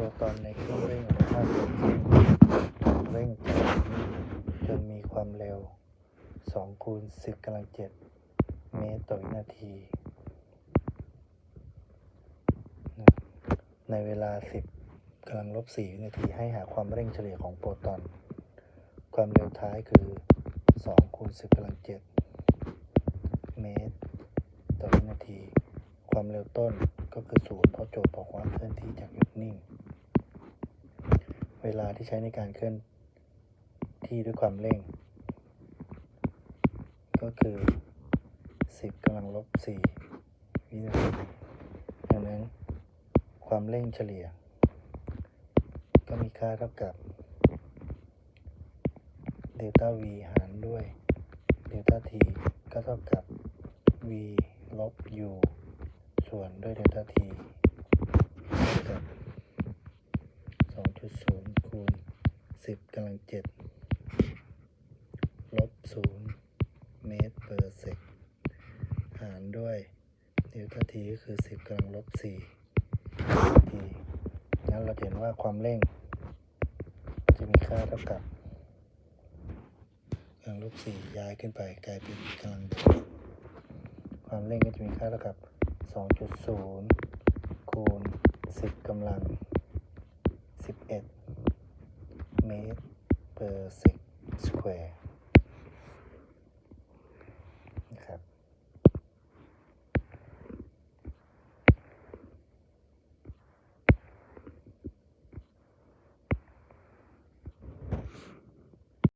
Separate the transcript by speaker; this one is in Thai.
Speaker 1: รตอนในเครื่องเร่งอนุภาคเกิดขึ้นถูกเร่งจากจนมีความเร็ว2คูณ10กำลัง7เมตรต่อวินาที ในเวลา 10กำลังลบ4วินาทีให้หาความเร่งเฉลี่ยของโปรตอน ความเร็วท้ายคือ2คูณ10กำลัง7เมตรต่อวินาที ความเร็วต้นก็คือศูนย์เพราะโจทย์บอกว่าเคลื่อนที่จากหยุดนิ่ง เวลาที่ใช้ในการเคลื่อนที่ด้วยความเร่ง ก็คือ 10กำลังลบ4วินาทีดังนั้น ความเร่งเฉลี่ย ก็มีค่าเท่ากับเดลต้า v หารด้วยเดลต้า t ก็เท่ากับ v ลบ u ส่วนด้วยเดลต้า t เท่ากับ 2.0 คูณ 10กำลัง7ลบ0เมตร per sec หารด้วยเดลต้า t ก็คือ10กำลังลบ4ทีงั้นเราเห็นว่าความเร่ง จะมีค่าเท่ากับกำลังลบ4ย้ายขึ้นไปกลายเป็นกำลังความเร่งก็จะมีค่าเท่ากับ 2.0 คูณ 10กำลัง 11เมตร per sec square